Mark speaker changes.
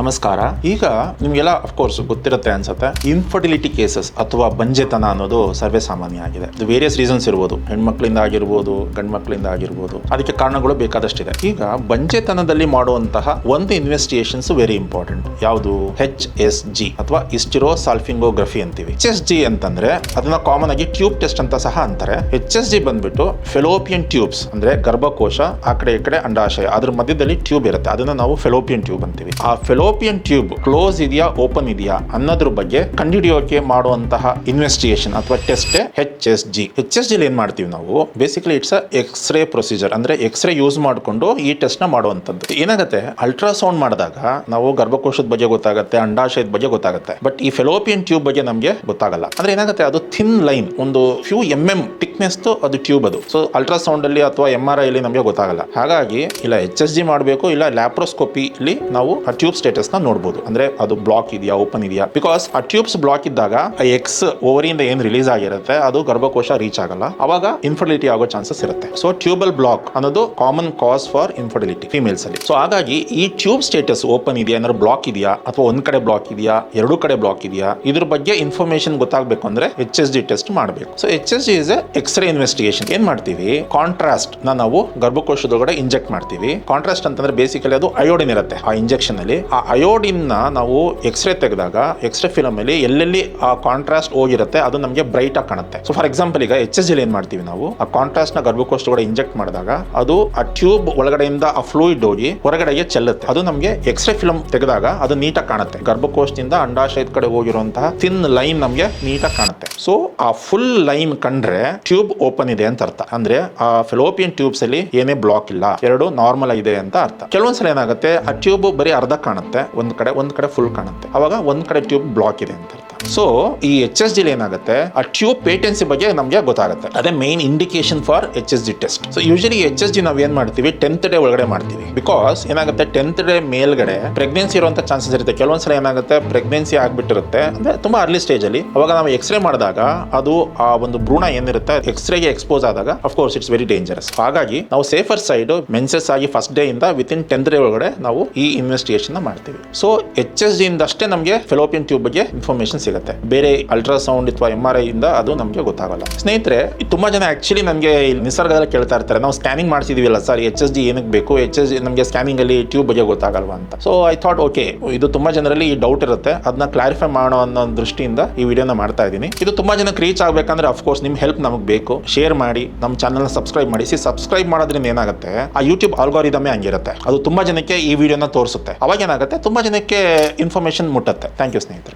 Speaker 1: ನಮಸ್ಕಾರ. ಈಗ ನಿಮ್ಗೆಲ್ಲ ಅಫ್ಕೋರ್ಸ್ ಗೊತ್ತಿರುತ್ತೆ ಅನ್ಸುತ್ತೆ. ಇನ್ಫರ್ಟಿಲಿಟಿ ಕೇಸಸ್ ಅಥವಾ ಬಂಜೆತನ ಅನ್ನೋದು ಸರ್ವೇ ಸಾಮಾನ್ಯ ಆಗಿದೆ. ಇದು ವೇರಿಯಸ್ ರೀಸನ್ಸ್ ಇರ್ಬೋದು. ಹೆಣ್ಮಕ್ಳಿಂದ ಆಗಿರ್ಬೋದು, ಗಂಡ್ಮಕ್ಳಿಂದ ಆಗಿರ್ಬೋದು. ಅದಕ್ಕೆ ಕಾರಣಗಳು ಬೇಕಾದಷ್ಟಿದೆ. ಈಗ ಬಂಜೆತನದಲ್ಲಿ ಮಾಡುವಂತಹ ಒಂದು ಇನ್ವೆಸ್ಟಿಗೇಷನ್ಸ್ ವೆರಿ ಇಂಪಾರ್ಟೆಂಟ್ ಯಾವುದು? ಹೆಚ್ ಎಸ್ ಜಿ ಅಥವಾ ಇಸ್ಟಿರೋ ಸಾಲ್ಫಿಂಗೋಗ್ರಫಿ ಅಂತೀವಿ. ಎಚ್ ಎಸ್ ಜಿ ಅಂತಂದ್ರೆ ಅದನ್ನ ಕಾಮನ್ ಆಗಿ ಟ್ಯೂಬ್ ಟೆಸ್ಟ್ ಅಂತ ಸಹ ಅಂತಾರೆ. ಎಚ್ ಎಸ್ ಜಿ ಬಂದ್ಬಿಟ್ಟು ಫೆಲೋಪಿಯನ್ ಟ್ಯೂಬ್ಸ್ ಅಂದ್ರೆ ಗರ್ಭಕೋಶ, ಆ ಕಡೆ ಈ ಕಡೆ ಅಂಡಾಶಯ. ಅದ್ರ ಮಧ್ಯದಲ್ಲಿ ಟ್ಯೂಬ್ ಇರುತ್ತೆ. ಅದನ್ನ ನಾವು ಫೆಲೋಪಿಯನ್ ಟ್ಯೂಬ್ ಅಂತೀವಿ. ಆ ಫೆಲೋಪಿಯನ್ ಟ್ಯೂಬ್ ಕ್ಲೋಸ್ ಇದೆಯಾ ಓಪನ್ ಇದೆಯಾ ಅನ್ನೋದ್ರ ಬಗ್ಗೆ ಕಂಡುಹಿಡಿಯೋಕೆ ಮಾಡುವಂತಹ ಇನ್ವೆಸ್ಟಿಗೇಷನ್ ಅಥವಾ test H S G H S ಜಿಲಿ ಏನ್ ಮಾಡ್ತೀವಿ ನಾವು? ಬೇಸಿಕಲಿ ಇಟ್ಸ್ ಎಕ್ಸ್ರೇ ಪ್ರೊಸೀಜರ್ ಅಂದ್ರೆ ಎಕ್ಸ್ರೇ ಯೂಸ್ ಮಾಡಿಕೊಂಡು ಈ ಟೆಸ್ಟ್ನ ಮಾಡುವಂತದ್ದು ಏನಾಗುತ್ತೆ? ಅಲ್ಟ್ರಾಸೌಂಡ್ ಮಾಡಿದಾಗ ನಾವು ಗರ್ಭಕೋಶದ ಬಗ್ಗೆ ಗೊತ್ತಾಗುತ್ತೆ, ಅಂಡಾಶಯದ ಬಗ್ಗೆ ಗೊತ್ತಾಗುತ್ತೆ. ಬಟ್ ಈ ಫೆಲೋಪಿಯನ್ ಟ್ಯೂಬ್ ಬಗ್ಗೆ ನಮಗೆ ಗೊತ್ತಾಗಲ್ಲ. ಅಂದ್ರೆ ಏನಾಗುತ್ತೆ? ಅದು ಥಿನ್ ಲೈನ್ ಒಂದು ಫ್ಯೂ ಎಂ ಎಂ ಥಿಕ್ನೆಸ್ ಅದು ಟ್ಯೂಬ್ ಅದು. ಸೊ ಅಲ್ಟ್ರಾಸೌಂಡ್ ಅಲ್ಲಿ ಅಥವಾ ಎಂ ಆರ್ ಐ ಅಲ್ಲಿ ನಮಗೆ ಗೊತ್ತಾಗಲ್ಲ. ಹಾಗಾಗಿ, ಇಲ್ಲ ಎಚ್ ಎಸ್ ಜಿ ಮಾಡಬೇಕು, ಇಲ್ಲ ಲ್ಯಾಪ್ರೋಸ್ಕೋಪಿಲಿ ನಾವು ಆ ಟ್ಯೂಬ್ ಸ್ಟೇಟಸ್ ನ ನೋಡಬಹುದು ಅಂದ್ರೆ ಅದು ಬ್ಲಾಕ್ ಇದೆಯಾ ಓಪನ್ ಇದೆಯಾ? ಬಿಕಾಸ್ ಆ ಟ್ಯೂಬ್ಸ್ ಬ್ಲಾಕ್ ಇದ್ದಾಗ ಎಕ್ಸ್ ಓವರಿಯಿಂದ ಏನ್ ರಿಲೀಸ್ ಆಗಿರುತ್ತೆ, ಅದು ಗರ್ಭಕೋಶ ರೀಚ್ ಆಗಲ್ಲ. ಅವಾಗ ಇನ್ಫರ್ಟಿಲಿಟಿ ಆಗೋ ಚಾನ್ಸಸ್ ಇರುತ್ತೆ. ಸೊ ಟ್ಯೂಬಲ್ ಬ್ಲಾಕ್ ಅನ್ನೋದು common cause for infertility females ಅಲ್ಲಿ. ಸೊ ಹಾಗಾಗಿ ಈ ಟ್ಯೂಬ್ ಸ್ಟೇಟಸ್ ಓಪನ್ ಇದೆಯಾ, ಏನಾದ್ರು ಬ್ಲಾಕ್ ಇದೆಯಾ, ಅಥವಾ ಒಂದ್ ಕಡೆ ಬ್ಲಾಕ್ ಇದೆಯಾ, ಎರಡು ಕಡೆ ಬ್ಲಾಕ್ ಇದೆಯಾ, ಇದ್ರ ಬಗ್ಗೆ ಇನ್ಫಾರ್ಮೇಶನ್ ಗೊತ್ತಾಗಬೇಕು ಅಂದ್ರೆ ಎಚ್ ಎಸ್ ಜಿ ಟೆಸ್ಟ್ ಮಾಡಬೇಕು. So H S G is x-ray investigation ಏನ್ ಮಾಡ್ತೀವಿ? ಕಾಂಟ್ರಾಸ್ಟ್ ನಾವು ಗರ್ಭಕೋಶದೊಳಗಡೆ ಇಂಜೆಕ್ಟ್ ಮಾಡ್ತೀವಿ. ಕಾಂಟ್ರಾಸ್ಟ್ ಅಂತಂದ್ರೆ ಬೇಸಿಕಲಿ ಅದು ಅಯೋಡಿನ್ ಇರುತ್ತೆ ಆ ಇಂಜೆಕ್ಷನ್ ಅಲ್ಲಿ. ಆ ಅಯೋಡಿನ್ನ ನಾವು ಎಕ್ಸ್ರೇ ತೆಗೆದಾಗ ಎಕ್ಸ್ರೇ ಫಿಲಮಲ್ಲಿ ಎಲ್ಲೆಲ್ಲಿ ಆ ಕಾಂಟ್ರಾಸ್ಟ್ ಹೋಗಿರುತ್ತೆ, ಅದು ನಮಗೆ ಬ್ರೈಟ್ ಆಗಿ ಕಾಣುತ್ತೆ. ಸೊ ಫಾರ್ ಎಕ್ಸಾಂಪಲ್ ಈಗ ಎಚ್ ಎಸ್ ಏನ್ ಮಾಡ್ತೀವಿ ನಾವು? ಆ ಕಾಂಟ್ರಾಸ್ಟ್ನ ಕೂಡ ಇಂಜೆಕ್ಟ್ ಮಾಡಿದಾಗ ಅದು ಆ ಟ್ಯೂಬ್ ಒಳಗಡೆಯಿಂದ ಆ ಫ್ಲೂಯಿಡ್ ಹೋಗಿ ಹೊರಗಡೆಗೆ ಚೆಲ್ಲುತ್ತೆ. ಅದು ನಮಗೆ ಎಕ್ಸ್ರೇ ಫಿಲಮ್ ತೆಗೆದಾಗ ಅದು ನೀಟಾಗಿ ಕಾಣುತ್ತೆ. ಗರ್ಭಕೋಶದಿಂದ ಅಂಡಾಶಯದ ಕಡೆ ಹೋಗಿರುವಂತಹ ಥಿನ್ ಲೈನ್ ನಮಗೆ ನೀಟಾಗಿ ಕಾಣುತ್ತೆ. ಸೊ ಆ ಫುಲ್ ಲೈನ್ ಕಂಡ್ರೆ ಟ್ಯೂಬ್ ಓಪನ್ ಇದೆ ಅಂತ ಅರ್ಥ. ಅಂದ್ರೆ ಆ ಫಿಲೋಪಿಯನ್ ಟ್ಯೂಬ್ಸ್ ಅಲ್ಲಿ ಏನೇ ಬ್ಲಾಕ್ ಇಲ್ಲ. ಎರಡು ನಾರ್ಮಲ್ ಇದೆ ಅಂತ ಅರ್ಥ. ಕೆಲವೊಂದ್ಸಲ ಏನಾಗುತ್ತೆ? ಆ ಟ್ಯೂಬ್ ಬರೀ ಅರ್ಧ ಕಾಣುತ್ತೆ. ಒಂದ್ ಕಡೆ ಒಂದು ಕಡೆ ಫುಲ್ ಕಾಣುತ್ತೆ. ಅವಾಗ ಒಂದು ಕಡೆ ಟ್ಯೂಬ್ ಬ್ಲಾಕ್ ಇದೆ ಅಂತ ಸೊ ಈ ಎಚ್ ಎಸ್ ಡಿಲಿ ಏನಾಗುತ್ತೆ? ಆ ಟ್ಯೂಬ್ ಪೇಟೆನ್ಸಿ ಬಗ್ಗೆ ನಮಗೆ ಗೊತ್ತಾಗುತ್ತೆ. ಅದೇ main indication for H S G test so usually H S G ನಾವು ಏನ್ ಮಾಡ್ತೀವಿ? ಟೆಂತ್ ಡೇ ಒಳಗಡೆ ಮಾಡ್ತೀವಿ. ಬಿಕಾಸ್ ಏನಾಗುತ್ತೆ? ಟೆಂತ್ ಡೇ ಮೇಲ್ಗಡೆ ಪ್ರೆಗ್ನೆನ್ಸಿ ಇರುವಂತ ಚಾನ್ಸಸ್ ಇರುತ್ತೆ. ಕೆಲವೊಂದ್ಸಲ ಏನಾಗುತ್ತೆ? ಪ್ರೆಗ್ನೆನ್ಸಿ ಆಗ್ಬಿಟ್ಟಿರುತ್ತೆ. ಅಂದ್ರೆ ತುಂಬಾ ಅರ್ಲಿ ಸ್ಟೇಜ್ ಅಲ್ಲಿ. ಅವಾಗ ನಾವು ಎಕ್ಸ್ರೇ ಮಾಡಿದಾಗ ಅದು ಆ ಒಂದು ಭ್ರೂಣ ಏನಿರುತ್ತೆ? ಎಕ್ಸ್ರೇಗೆ ಎಕ್ಸ್ಪೋಸ್ ಆದಾಗ of course it's very dangerous ಹಾಗಾಗಿ, ನಾವು ಸೇಫರ್ ಸೈಡ್ ಮೆನ್ಸಸ್ ಆಗಿ ಫಸ್ಟ್ ಡೇ ಇಂದ ವಿತ್ ಇನ್ ಟೆಂತ್ ಡೇ ಒಳಗಡೆ ನಾವು ಈ ಇನ್ವೆಸ್ಟಿಗೇಷನ್ ಮಾಡ್ತೀವಿ. ಸೊ ಎಚ್ ಎಸ್ ಜಿ ಇಂದಷ್ಟೇ ನಮಗೆ ಫೆಲೋಪಿಯನ್ ಟ್ಯೂಬ್ ಬಗ್ಗೆ ಇನ್ಫಾರ್ಮೇಶನ್ ಸಿಗುತ್ತೆ. ಬೇರೆ ಅಲ್ಟ್ರಾಸೌಂಡ್ ಅಥವಾ ಎಂ ಆರ್ ಐ ಇಂದ ಅದು ನಮಗೆ ಗೊತ್ತಾಗಲ್ಲ. ಸ್ನೇಹಿತರೆ ತುಂಬಾ ಜನ ಆಕ್ಚುಲಿ ನಮಗೆ ನಿಸರ್ಗದಲ್ಲಿ ಕೇಳ್ತಾ ಇರ್ತಾರೆ. ನಾವು ಸ್ಕ್ಯಾನಿಂಗ್ ಮಾಡ್ತಿದೀವಲ್ಲ ಸರ್ ಎಚ್ ಎಸ್ ಜಿ ಏನಕ್ಕೆ ಬೇಕು? ಎಚ್ ಎಸ್ ನಮಗೆ ಸ್ಕ್ಯಾನಿಂಗ್ ಅಲ್ಲಿ ಟ್ಯೂಬ್ ಬಗ್ಗೆ ಗೊತ್ತಾಗಲ್ವಾ ಅಂತ. ಸೊ ಐ ಥಾಟ್ ಓಕೆ ಇದು ತುಂಬಾ ಜನರಲ್ಲಿ ಈ ಡೌಟ್ ಇರುತ್ತೆ. ಅದನ್ನ ಕ್ಲಾರಿಫೈ ಮಾಡೋ ಅನ್ನೋ ದೃಷ್ಟಿಯಿಂದ ಈ ವಿಡಿಯೋನ ಮಾಡ್ತಾ ಇದ್ದೀನಿ. ಇದು ತುಂಬಾ ಜನಕ್ಕೆ ರೀಚ್ ಆಗಬೇಕಂದ್ರೆ ಅಫ್ಕೋರ್ಸ್ ನಿಮ್ಮ ಹೆಲ್ಪ್ ನಮಗೆ ಬೇಕು. ಶೇರ್ ಮಾಡಿ ನಮ್ಮ ಚಾನಲ್ನ ಸಬ್ಸ್ಕ್ರೈಬ್ ಮಾಡಿ. ಸಿ ಸಬ್ಸ್ಕ್ರೈಬ್ ಮಾಡೋದ್ರಿಂದ ಏನಾಗುತ್ತೆ, ಆ ಯೂಟ್ಯೂಬ್ ಆಲ್ಗೋರಿದಮೇ ಹಂಗಿರುತ್ತೆ. ಅದು ತುಂಬಾ ಜನಕ್ಕೆ ಈ ವಿಡಿಯೋನ ತೋರಿಸುತ್ತೆ. ಅವಾಗ ಏನಾಗುತ್ತೆ, ತುಂಬಾ ಜನಕ್ಕೆ ಇನ್ಫಾರ್ಮೇಶನ್ ಮುಟ್ಟುತ್ತೆ. ಥ್ಯಾಂಕ್ ಯು ಸ್ನೇಹಿತರೆ.